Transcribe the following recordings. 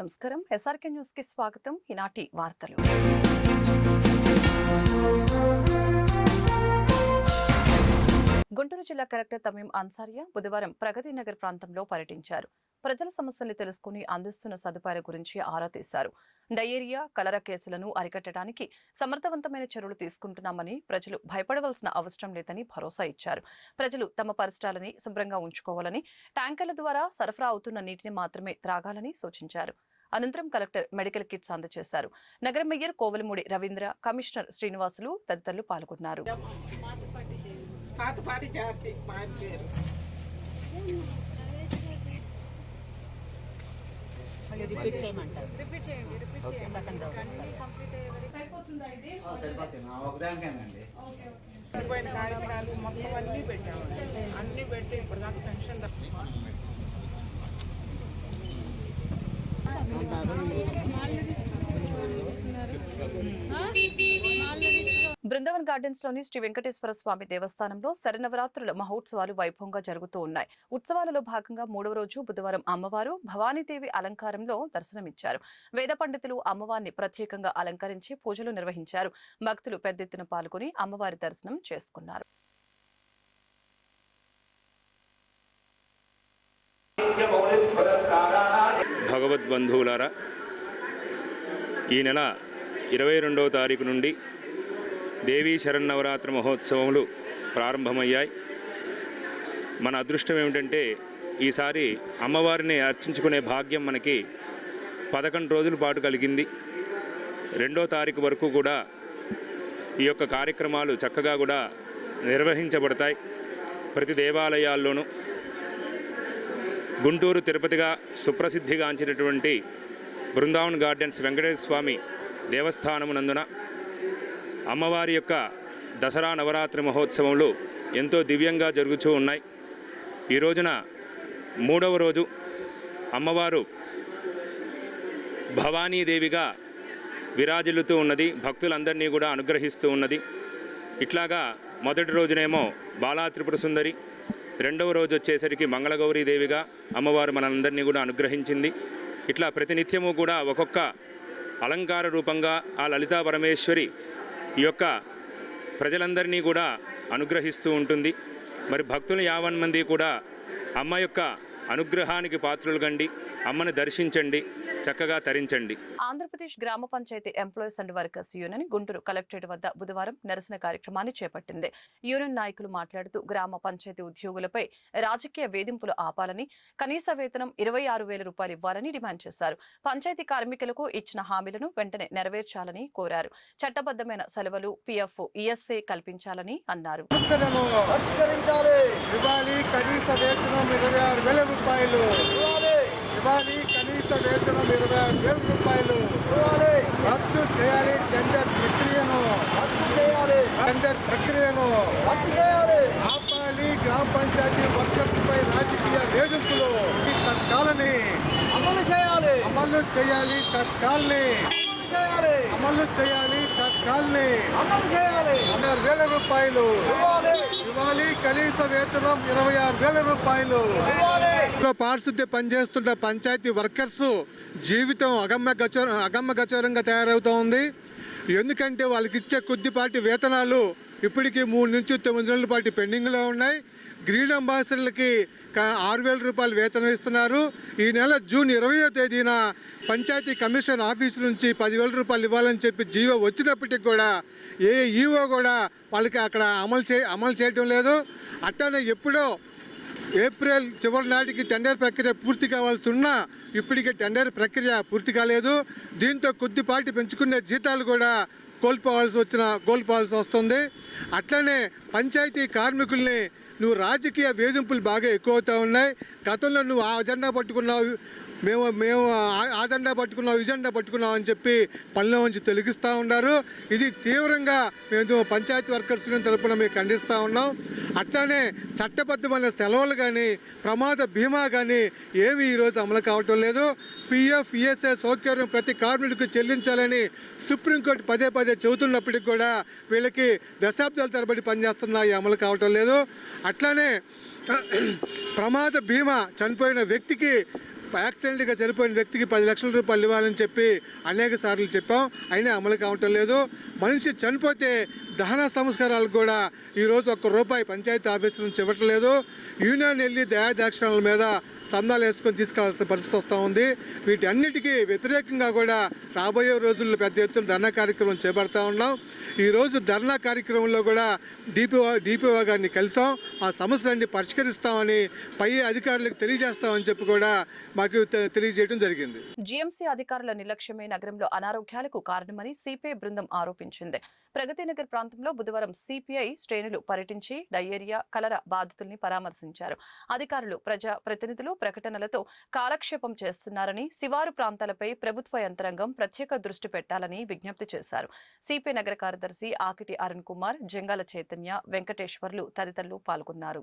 నమస్కారం. ఎస్ఆర్కే న్యూస్కి స్వాగతం. ఈనాటి వార్తలు. గుంటూరు జిల్లా కలెక్టర్ తమీం అన్సారియా బుధవారం ప్రగతి నగర్ ప్రాంతంలో పర్యటించారు. ప్రజల సమస్యల్ని తెలుసుకుని అందిస్తున్న సదుపాయాల గురించి ఆరా తీశారు. డయేరియా కలరా కేసులను అరికట్టడానికి సమర్థవంతమైన చర్యలు తీసుకుంటున్నామని ప్రజలు భయపడవలసిన అవసరం లేదని భరోసా ఇచ్చారు. ప్రజలు తమ పరిసరాలని శుభ్రంగా ఉంచుకోవాలని ట్యాంకర్ల ద్వారా సరఫరా అవుతున్న నీటిని మాత్రమే త్రాగాలని సూచించారు. అనంతరం కలెక్టర్ మెడికల్ కిట్స్ అందజేశారు నగర మేయర్ కోవలమూడి రవీంద్ర కమిషనర్ శ్రీనివాసులు తదితరులు పాల్గొన్నారు. పాత పాటి జాతి మాది పేరు రిపీట్ చేయమంటారు. రిపీట్ చేయండి రిపీట్ చేయండి. సెకండ్ రౌండ్ అన్ని కంప్లీట్ అయ్యే వరకు సరిపోతుందా ఇది? సరిపోతుంది. నా ఒకదానికేనండి ఓకే ఓకే. సరిపోయిన కార్యక్రమాలు మొత్తం అన్ని పెట్టాము అన్ని పెట్టి ఇప్పుడు దాకా పెన్షన్ బృందావన్ గార్డెన్స్లోని శ్రీ వెంకటేశ్వర స్వామి దేవస్థానంలో శరణవరాత్రుల మహోత్సవాలు వైభవంగా జరుగుతూ ఉన్నాయి. ఉత్సవాలలో భాగంగా మూడవ రోజు బుధవారం అమ్మవారు భవానీదేవి అలంకారంలో దర్శనమిచ్చారు. వేద పండితులు అమ్మవారిని ప్రత్యేకంగా అలంకరించి పూజలు నిర్వహించారు. భక్తులు పెద్ద ఎత్తున పాల్గొని అమ్మవారి దర్శనం చేసుకున్నారు. భగవద్బంధువులారా ఈ నెల ఇరవై రెండవ తారీఖు నుండి దేవీ శరన్నవరాత్రి మహోత్సవములు ప్రారంభమయ్యాయి. మన అదృష్టం ఏమిటంటే ఈసారి అమ్మవారిని అర్చించుకునే భాగ్యం మనకి పదకొండు రోజుల పాటు కలిగింది. రెండో తారీఖు వరకు కూడా ఈ యొక్క కార్యక్రమాలు చక్కగా కూడా నిర్వహించబడతాయి. ప్రతి దేవాలయాల్లోనూ గుంటూరు తిరుపతిగా సుప్రసిద్ధిగాంచినటువంటి బృందావన్ గార్డెన్స్ వెంకటేశ్వర స్వామి దేవస్థానమునందున అమ్మవారి యొక్క దసరా నవరాత్రి మహోత్సవములు ఎంతో దివ్యంగా జరుగుతూ ఉన్నాయి. ఈ రోజున మూడవ రోజు అమ్మవారు భవానీదేవిగా విరాజిల్లుతూ ఉన్నది. భక్తులందరినీ కూడా అనుగ్రహిస్తూ ఉన్నది. ఇట్లాగా మొదటి రోజునేమో బాలా త్రిపుర సుందరి రెండవ రోజు వచ్చేసరికి మంగళగౌరీ దేవిగా అమ్మవారు మనందరినీ కూడా అనుగ్రహించింది. ఇట్లా ప్రతినిత్యము కూడా ఒక్కొక్క అలంకార రూపంగా ఆ లలితా పరమేశ్వరి ఈ యొక్క ప్రజలందరినీ కూడా అనుగ్రహిస్తూ ఉంటుంది. మరి భక్తులు యావన్ మంది కూడా అమ్మ యొక్క అనుగ్రహానికి పాత్రులు కండి అమ్మని దర్శించండి. చక్కగా తరించండి. ఆంధ్రప్రదేశ్ గ్రామ panchayat employees and workers union Guntur collectorate వద్ద బుధవారం నిరసన కార్యక్రమాన్ని చేపట్టింది. యూనియన్ నాయకులు మాట్లాడుతూ గ్రామ పంచాయతీ ఉద్యోగులపై రాజకీయ వేధింపులు ఆపాలని కనీస వేతనం ఇరవై ఆరు వేల రూపాయలు ఇవ్వాలని డిమాండ్ చేశారు. పంచాయతీ కార్మికులకు ఇచ్చిన హామీలను వెంటనే నెరవేర్చాలని కోరారు. చట్టబద్దమైన సెలవులు పీఎఫ్ ఈఎస్ఏ కల్పించాలని అన్నారు. కనీస వేతనం ఇరవై ఆరు వేల రూపాయలు. ఇవ్వాలి. ఇవ్వాలి కనీస వేతనం ఇరవై వేల రూపాయలు. రద్దు చేయాలి టెండర్ ప్రక్రియను. రద్దు చేయాలి. టెండర్ ప్రక్రియను. రద్దు చేయాలి. ఆపాలి గ్రామ పంచాయతీ వర్కర్స్ పై రాజకీయ వేధింపులు. ఈ చట్టాలని అమలు చేయాలి. అమలు చేయాలి చట్టాల్ని చేయాలి. అమలు చేయాలి చట్టాల్ని అమలు చేయాలి. ఆరు వేల రూపాయలు. ఇవ్వాలి. కనీస వేతనం ఇరవై ఆరు వేల రూపాయలు. పారిశుద్ధ్య పనిచేస్తున్న పంచాయతీ వర్కర్స్ జీవితం అగమ్య గచోర అగమ్య గచోరంగా తయారవుతూ ఉంది. ఎందుకంటే వాళ్ళకి ఇచ్చే కొద్దిపాటి వేతనాలు ఇప్పటికీ మూడు నుంచి తొమ్మిది నెలల పాటు పెండింగ్లో ఉన్నాయి. గ్రీన్ అంబాసిడర్లకి ఆరు వేల రూపాయలు వేతనం ఇస్తున్నారు. ఈ నెల జూన్ ఇరవయో తేదీన పంచాయతీ కమిషన్ ఆఫీస్ నుంచి పదివేల రూపాయలు ఇవ్వాలని చెప్పి జీవో వచ్చినప్పటికి కూడా ఏ ఈవో కూడా వాళ్ళకి అక్కడ అమలు చే అమలు చేయడం లేదు. అట్లనే ఎప్పుడో ఏప్రిల్ చివరి నాటికి టెండర్ ప్రక్రియ పూర్తి కావాల్సి ఉన్నా ఇప్పటికే టెండర్ ప్రక్రియ పూర్తి కాలేదు. దీంతో కొద్దిపాటి పెంచుకునే జీతాలు కూడా కోల్పోవాల్సి వచ్చిన కోల్పోవాల్సి వస్తుంది. అట్లనే పంచాయతీ కార్మికుల్ని నువ్వు రాజకీయ వేధింపులు బాగా ఎక్కువ అవుతూ ఉన్నాయి. గతంలో నువ్వు ఆ అజెండా పట్టుకున్నావు. మేము మేము ఆ- పట్టుకున్నాం ఈ పట్టుకున్నాం అని చెప్పి పనిలో నుంచి తొలగిస్తూ ఉన్నారు. ఇది తీవ్రంగా మేము పంచాయతీ వర్కర్స్ తరపున మేము ఖండిస్తూ ఉన్నాం. అట్లానే చట్టబద్ధమైన సెలవులు కానీ ప్రమాద బీమా కానీ ఏమీ ఈరోజు అమలు కావటం లేదు. పిఎఫ్ ఈఎస్ఐ సౌకర్యం ప్రతి కార్మికుడికి చెల్లించాలని సుప్రీంకోర్టు పదే పదే చెబుతున్నప్పటికి కూడా వీళ్ళకి దశాబ్దాల తరబడి పనిచేస్తున్నాయి అమలు కావటం లేదు. అట్లానే ప్రమాద బీమా చనిపోయిన వ్యక్తికి యాక్సిడెంట్గా చనిపోయిన వ్యక్తికి పది లక్షల రూపాయలు ఇవ్వాలని చెప్పి అనేక సార్లు చెప్పాం. అయినా అమలు కావటం లేదు. మనిషి చనిపోతే దహన సంస్కారాలకు కూడా ఈరోజు ఒక్క రూపాయి పంచాయతీ ఆఫీసు నుంచి ఇవ్వట్లేదు. యూనియన్ వెళ్ళి దయాదాక్షిణాల మీద సందాలు వేసుకొని తీసుకెళ్ళాల్సిన పరిస్థితి వస్తూ ఉంది. వీటన్నిటికీ వ్యతిరేకంగా కూడా రాబోయే రోజుల్లో పెద్ద ఎత్తున ధర్నా కార్యక్రమం చేపడతా ఉన్నాం. ఈరోజు ధర్నా కార్యక్రమంలో కూడా డిపిఓ డిపిఓ గారిని కలిసాం. ఆ సమస్యలన్నీ పరిష్కరిస్తామని పై అధికారులకు తెలియజేస్తామని చెప్పి కూడా మాకు తెలియజేయడం జరిగింది. జీఎంసీ అధికారుల నిర్లక్ష్యమే నగరంలో అనారోగ్యాలకు కారణమని సిపిఐ బృందం ఆరోపించింది. ప్రగతి నగర్ ప్రాంతంలో బుధవారం సిపిఐ శ్రేణులు పర్యటించి డయేరియా కలర బాధితుల్ని పరామర్శించారు. అధికారులు ప్రజా ప్రతినిధులు ప్రకటనలతో కాలక్షేపం చేస్తున్నారని శివారు ప్రాంతాలపై ప్రభుత్వ యంత్రాంగం ప్రత్యేక దృష్టి పెట్టాలని విజ్ఞప్తి చేశారు. సిపిఐ నగర కార్యదర్శి ఆకిటి అరుణ్ కుమార్ జంగాల చైతన్య వెంకటేశ్వర్లు తదితరులు పాల్గొన్నారు.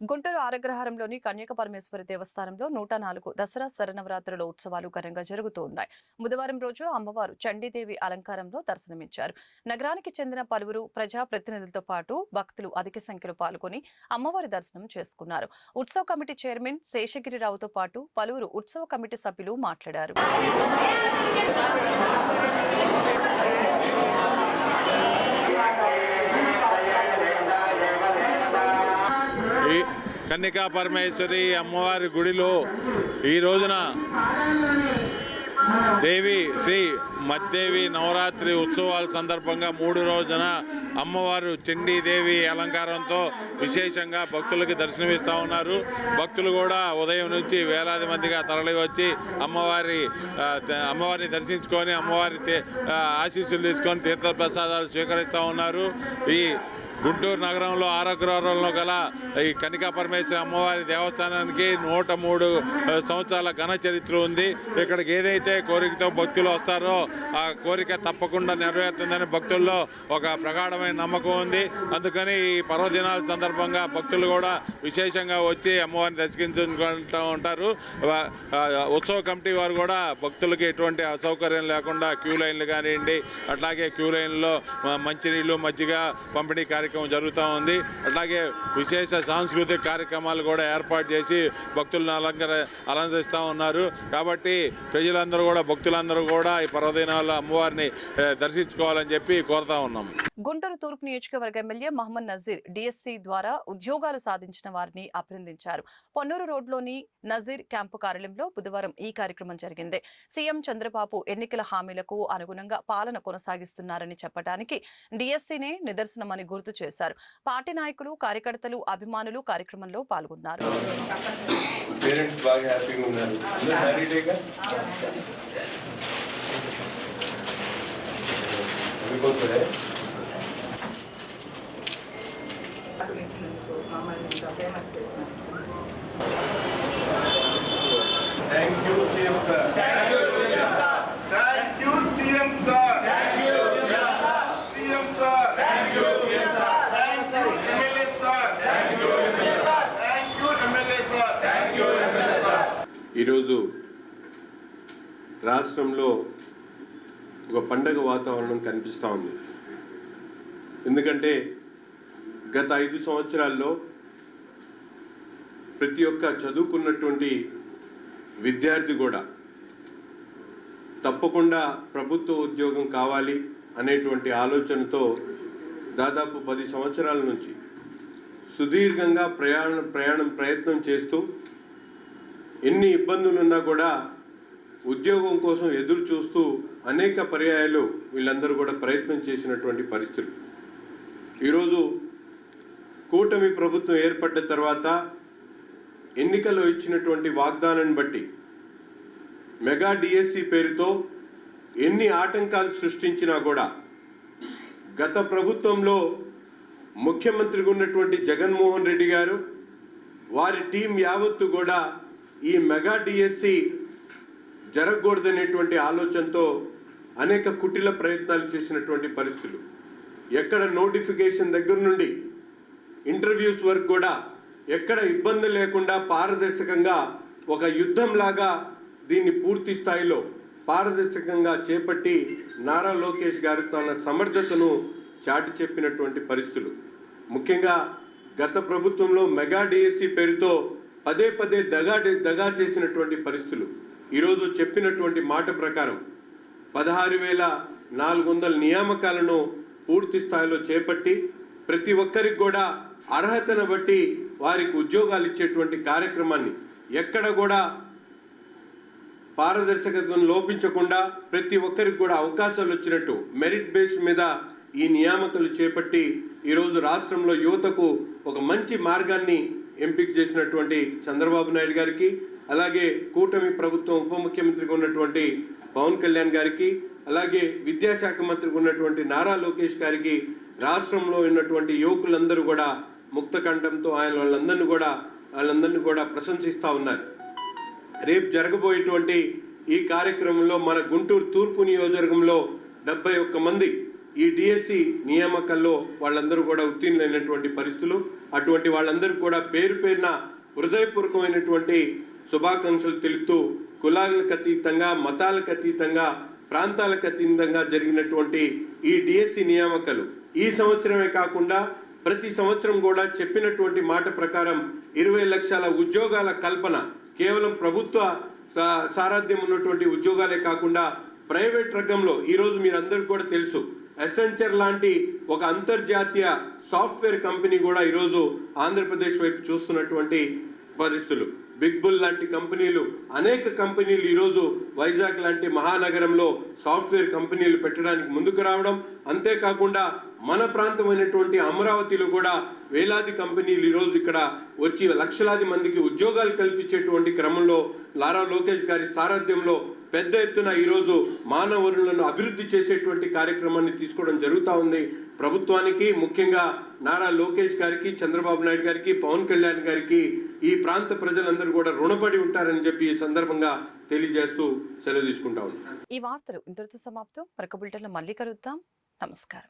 గుంటూరు ఆరగ్రహారంలోని కన్యక పరమేశ్వరి దేవస్థానంలో నూట నాలుగు దసరా శరణవరాత్రుల ఉత్సవాలు ఘనంగా జరుగుతూ ఉన్నాయి. బుధవారం రోజు అమ్మవారు చండీదేవి అలంకారంలో దర్శనమిచ్చారు. నగరానికి చెందిన పలువురు ప్రజా ప్రతినిధులతో పాటు భక్తులు అధిక సంఖ్యలో పాల్గొని అమ్మవారి దర్శనం చేసుకున్నారు. ఉత్సవ కమిటీ చైర్మన్ శేషగిరిరావుతో పాటు పలువురు ఉత్సవ కమిటీ సభ్యులు మాట్లాడారు. కన్నికా పరమేశ్వరి అమ్మవారి గుడిలో ఈ రోజున దేవి శ్రీ మద్దేవి నవరాత్రి ఉత్సవాల సందర్భంగా మూడు రోజున అమ్మవారు చండీదేవి అలంకారంతో విశేషంగా భక్తులకి దర్శనమిస్తూ ఉన్నారు. భక్తులు కూడా ఉదయం నుంచి వేలాది మందిగా తరలి వచ్చి అమ్మవారి అమ్మవారిని దర్శించుకొని అమ్మవారి ఆశీస్సులు తీసుకొని తీర్థ ప్రసాదాలు స్వీకరిస్తూ ఉన్నారు. ఈ గుంటూరు నగరంలో ఆరోగ్యవరంలో గల ఈ కనికా పరమేశ్వర అమ్మవారి దేవస్థానానికి నూట మూడు సంవత్సరాల ఘన చరిత్ర ఉంది. ఇక్కడికి ఏదైతే కోరికతో భక్తులు వస్తారో ఆ కోరిక తప్పకుండా నెరవేరుతుందని భక్తుల్లో ఒక ప్రగాఢమైన నమ్మకం ఉంది. అందుకని ఈ పర్వదినాల సందర్భంగా భక్తులు కూడా విశేషంగా వచ్చి అమ్మవారిని దర్శించుకుంటూ ఉంటారు. ఉత్సవ కమిటీ వారు కూడా భక్తులకి ఎటువంటి అసౌకర్యం లేకుండా క్యూ లైన్లు కానివ్వండి అట్లాగే క్యూ లైన్లో మంచినీళ్ళు మజ్జిగ పంపిణీ కార్యక్రమం జరుగుతూ ఉంది. అలాగే విశేష సాంస్కృతిక కార్యక్రమాలు కూడా ఏర్పాటు చేసి భక్తులను అలంకర అలంకరిస్తూ ఉన్నారు. కాబట్టి ప్రజలందరూ కూడా భక్తులందరూ కూడా ఈ పర్వదినాల్లో అమ్మవారిని దర్శించుకోవాలని చెప్పి కోరుతా ఉన్నాం. గుంటూరు తూర్పు నియోజకవర్గ ఎమ్మెల్యే మహమ్మద్ నజీర్ డిఎస్సి ద్వారా ఉద్యోగాలు సాధించిన వారిని అభినందించారు. పొన్నూరు రోడ్లోని నజీర్ క్యాంపు కార్యాలయంలో బుధవారం ఈ కార్యక్రమం జరిగింది. సీఎం చంద్రబాబు ఎన్నికల హామీలకు అనుగుణంగా పాలన కొనసాగిస్తున్నారని చెప్పడానికి డిఎస్సీనే నిదర్శనమని గుర్తు చేశారు. పార్టీ నాయకులు కార్యకర్తలు అభిమానులు కార్యక్రమంలో పాల్గొన్నారు. Parents thank you CM sir thank you CM sir thank you CM sir thank you CM sir thank you CM sir thank you MLA sir thank you MLA sir thank you MLA sir thank you MLA sir ఈరోజు రాష్ట్రంలో ఒక పండగ వాతావరణం కనిపిస్తూ ఉంది. ఎందుకంటే గత ఐదు సంవత్సరాల్లో ప్రతి ఒక్క చదువుకున్నటువంటి విద్యార్థి కూడా తప్పకుండా ప్రభుత్వ ఉద్యోగం కావాలి అనేటువంటి ఆలోచనతో దాదాపు పది సంవత్సరాల నుంచి సుదీర్ఘంగా ప్రయాణం ప్రయాణం ప్రయత్నం చేస్తూ ఎన్ని ఇబ్బందులున్నా కూడా ఉద్యోగం కోసం ఎదురు చూస్తూ అనేక పర్యాయాలు వీళ్ళందరూ కూడా ప్రయత్నం చేసినటువంటి పరిస్థితులు. ఈరోజు కూటమి ప్రభుత్వం ఏర్పడ్డ తర్వాత ఎన్నికల్లో ఇచ్చినటువంటి వాగ్దానాన్ని బట్టి మెగా డిఎస్సి పేరుతో ఎన్ని ఆటంకాలు సృష్టించినా కూడా గత ప్రభుత్వంలో ముఖ్యమంత్రిగా ఉన్నటువంటి జగన్మోహన్ రెడ్డి గారు వారి టీం యావత్తు కూడా ఈ మెగా డిఎస్సి జరగకూడదనేటువంటి ఆలోచనతో అనేక కుటిల ప్రయత్నాలు చేసినటువంటి పరిస్థితులు. ఎక్కడ నోటిఫికేషన్ దగ్గర నుండి ఇంటర్వ్యూస్ వరకు కూడా ఎక్కడ ఇబ్బంది లేకుండా పారదర్శకంగా ఒక యుద్ధంలాగా దీన్ని పూర్తి స్థాయిలో పారదర్శకంగా చేపట్టి నారా లోకేష్ గారు తన సమర్థతను చాటి చెప్పినటువంటి పరిస్థితులు. ముఖ్యంగా గత ప్రభుత్వంలో మెగా డిఎస్సి పేరుతో పదే పదే దగా దగా చేసినటువంటి పరిస్థితులు. ఈరోజు చెప్పినటువంటి మాట ప్రకారం పదహారు వేల నాలుగు వందల నియామకాలను పూర్తి స్థాయిలో చేపట్టి ప్రతి ఒక్కరికి కూడా అర్హతను బట్టి వారికి ఉద్యోగాలు ఇచ్చేటువంటి కార్యక్రమాన్ని ఎక్కడ కూడా పారదర్శకతను లోపించకుండా ప్రతి ఒక్కరికి కూడా అవకాశాలు వచ్చినట్టు మెరిట్ బేస్ మీద ఈ నియామకాలు చేపట్టి ఈరోజు రాష్ట్రంలో యువతకు ఒక మంచి మార్గాన్ని ఎంపిక చేసినటువంటి చంద్రబాబు నాయుడు గారికి అలాగే కూటమి ప్రభుత్వం ఉప ముఖ్యమంత్రిగా ఉన్నటువంటి పవన్ కళ్యాణ్ గారికి అలాగే విద్యాశాఖ మంత్రిగా ఉన్నటువంటి నారా లోకేష్ గారికి రాష్ట్రంలో ఉన్నటువంటి యువకులందరూ కూడా ముక్త కంఠంతో ఆయన వాళ్ళందరినీ కూడా వాళ్ళందరినీ కూడా ప్రశంసిస్తూ ఉన్నారు. రేపు జరగబోయేటువంటి ఈ కార్యక్రమంలో మన గుంటూరు తూర్పు నియోజకవర్గంలో డెబ్బై ఒక్క మంది ఈ డిఎస్సి నియామకాల్లో వాళ్ళందరూ కూడా ఉత్తీర్ణులైనటువంటి పరిస్థితులు. అటువంటి వాళ్ళందరూ కూడా పేరు పేరున హృదయపూర్వకమైనటువంటి శుభాకాంక్షలు తెలుపుతూ కులాలకు అతీతంగా మతాలకు అతీతంగా ప్రాంతాలకు అతీతంగా జరిగినటువంటి ఈ డిఎస్సి నియామకాలు. ఈ సంవత్సరమే కాకుండా ప్రతి సంవత్సరం కూడా చెప్పినటువంటి మాట ప్రకారం ఇరవై లక్షల ఉద్యోగాల కల్పన కేవలం ప్రభుత్వ సా- సారథ్యం ఉన్నటువంటి ఉద్యోగాలే కాకుండా ప్రైవేట్ రంగంలో ఈరోజు మీరందరికీ కూడా తెలుసు ఎసెంచర్ లాంటి ఒక అంతర్జాతీయ సాఫ్ట్వేర్ కంపెనీ కూడా ఈరోజు ఆంధ్రప్రదేశ్ వైపు చూస్తున్నటువంటి పరిస్థితులు. బిగ్ బుల్ లాంటి కంపెనీలు అనేక కంపెనీలు ఈరోజు వైజాగ్ లాంటి మహానగరంలో సాఫ్ట్వేర్ కంపెనీలు పెట్టడానికి ముందుకు రావడం అంతేకాకుండా మన ప్రాంతమైనటువంటి అమరావతిలో కూడా వేలాది కంపెనీలు ఈరోజు ఇక్కడ వచ్చి లక్షలాది మందికి ఉద్యోగాలు కల్పించేటువంటి క్రమంలో లారా లోకేష్ గారి సారథ్యంలో పెద్ద ఎత్తున ఈరోజు మానవ వనరులను అభివృద్ధి చేసేటువంటి కార్యక్రమాన్ని తీసుకోవడం జరుగుతూ ఉంది. ప్రభుత్వానికి ముఖ్యంగా నారా లోకేష్ గారికి చంద్రబాబు నాయుడు గారికి పవన్ కళ్యాణ్ గారికి ఈ ప్రాంత ప్రజలందరూ కూడా రుణపడి ఉంటారని చెప్పి ఈ సందర్భంగా తెలియజేస్తూ సెలవు తీసుకుంటా ఉన్నాను ఈ వార్తలు ఇంతటితో సమాప్తం. మరొక బులెటిన్లో మళ్ళీ కలుద్దాం. నమస్కారం.